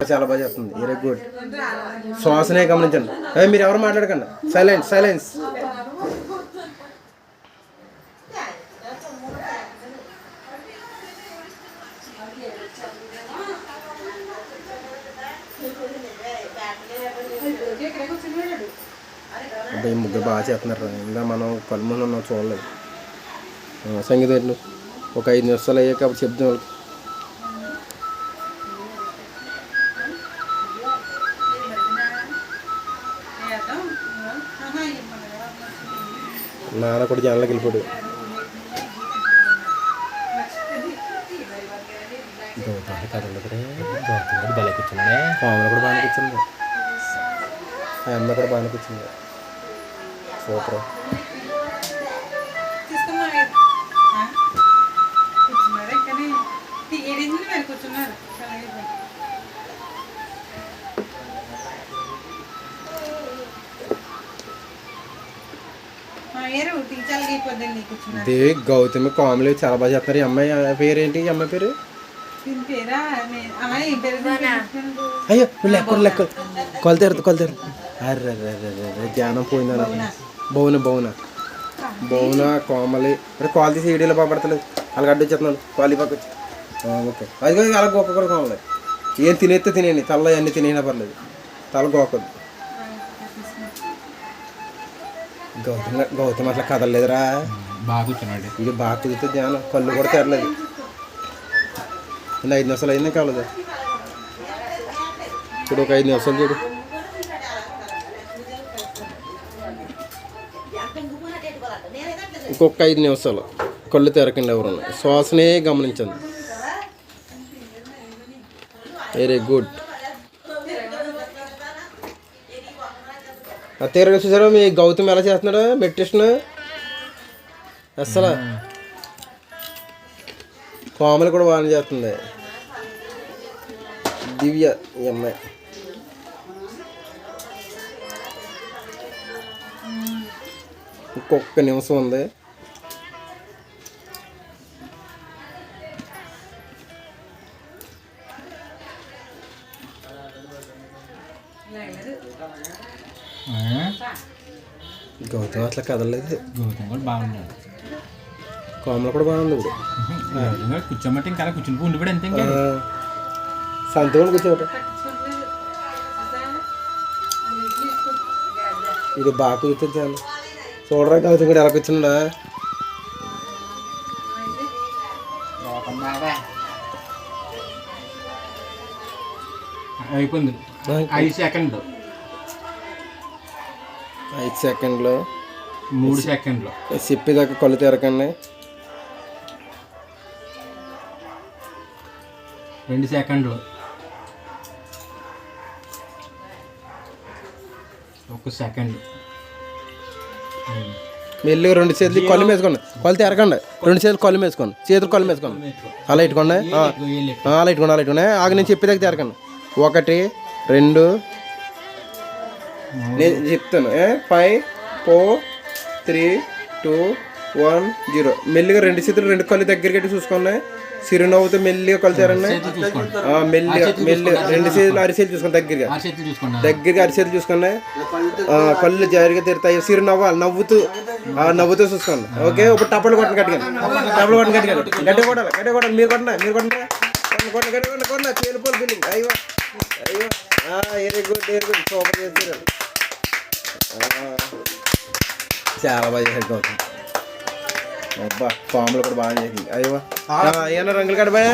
చాలా బాగా చెప్తుంది వెరీ గుడ్ శ్వాసనే గమనించండి ఏ, మీరు ఎవరు మాట్లాడకండి. సైలెన్స్ సైలెన్స్ అబ్బాయి ముగ్గురు బాగా చేస్తున్నారు. ఇంకా మనం కళ్ళు ముందు ఉన్నాం చూడలేదు. సంగీతం ఒక ఐదు నిమిషాలు అయ్యాక అప్పుడు వాళ్ళకి. నాన్న కూడా జనాలకు కూడా భలే కూర్చున్నాడే పాములు కూడా బాగానే కూర్చుంది ఆ అమ్మ కూడా బాగానే కూర్చుంది సూపర్ కూర్చున్నారు దేవి గౌతమి కామెడీ చాలా బాగా చేస్తారు. ఈ అమ్మాయి పేరు ఏంటి ఈ అమ్మాయి పేరు? అయ్యో లెక్క లెక్క కొలతేరు కొలతేరు అర్రే జ్ఞానం పోయిందా బౌన. బౌన బౌన. కోమలి అరే కాల్ తీసి వీడియోలో పంపడతలేదు అలాగ అడ్డు వచ్చేస్తున్నాడు. కాలి పక్క ఓకే. అది కూడా అలా గొప్ప కూడా కోమలి ఏం తినేస్తే తినేయండి. తల్ల అన్నీ తినేనా పర్లేదు. తల గోకదు గౌతమ్ గౌతమ్ అట్లా కదలలేదురా. బాగా కూర్చున్నాడు. ఇది బాగా కుదిరితే ధ్యానం. కళ్ళు కూడా తెరలేదు. ఇంకా ఐదు నిమిషాలు అయిందే కావలేదు ఇప్పుడు ఒక ఐదు నిమిషాలు చూడు. ఇంకొక ఐదు నిమిషాలు. కళ్ళు తెరకండి ఎవరన్నా. శ్వాసనే గమనించండి. వెరీ గుడ్ ఆ తీరగా చూసారా? మీ గౌతమ్ ఎలా చేస్తున్నాడు? మెడిటేషన్ అస్సలు. కోమలు కూడా బాగానే చేస్తుంది. దివ్య ఈ అమ్మాయి ఇంకొక నిమిషం ఉంది. గౌతమ్ అట్లా కదలలేదు. గౌతమ్ కూడా బాగున్నాడు. కోమలు కూడా బాగుంది ఇప్పుడు. కూర్చోమంటే ఇంకా కూర్చుని ఉండిపోయి అంతే ఇంకా. కూర్చోబెట్ట. పట్టించుకోలేదు. ఇది బాగా కుదురుతుంది చాలు. చూడరా గౌతమ్ కూడా ఎలా కూర్చున్నాడా? అయిపోయింది. ఐదు సెకండ్లు. ఐదు సెకండ్లు. మూడు సెకండ్లు. చెప్పేదాకా కళ్ళు తెరకండి. రెండు సెకండ్లు. ఒక సెకండ్. మెల్లిగా రెండు చేతులు కళ్ళు వేసుకోండి కళ్ళు తెరకండి. రెండు చేతులు కళ్ళు వేసుకోండి చేతులు కళ్ళు వేసుకోండి అలా ఇట్టుకోండి. అలా ఇట్టుకోండి అలా ఇట్టుకోండి. ఆగ నేను చెప్పేదాకా తెరకండి. ఒకటి రెండు నేను చెప్తాను. ఏ? Five four three two one zero మెల్లిగా రెండు చేతులు రెండు కళ్ళు దగ్గరికి చూసుకోండి. చిరునవ్వుతో మెల్లిగా ఆ, మెల్లిగా మెల్లిగా రెండు చేతులు అరిసేలు చూసుకోండి దగ్గరగా. దగ్గరగా అరిచేతులు చూసుకోండి. ఆ, కళ్ళు జారిగా తిరుతాయి. సిరు నవ్వాలి నవ్వుతూ ఆ, నవ్వుతూ చూసుకోండి. ఓకే? ఇప్పుడు టప్పలు కొట్టండి గట్టిగా. టప్పలు కొట్టండి గట్టిగా. గట్టి కొట్టాలి. గట్టి కొట్టాలి. మీరు కొట్టండి. మీరు కొట్టండి. కొట్టండి. కొట్టండి. కొట్టండి. తేలిపోలు ఫీలింగ్. అయ్యో. అయ్యో. Very good very good super ఆ, చాలా బాగా చేశారు గౌతమ్ అబ్బా పాములు కూడా బాగా చేసింది. అయ్యో. ఏమన్నా రంగులు కడబాయా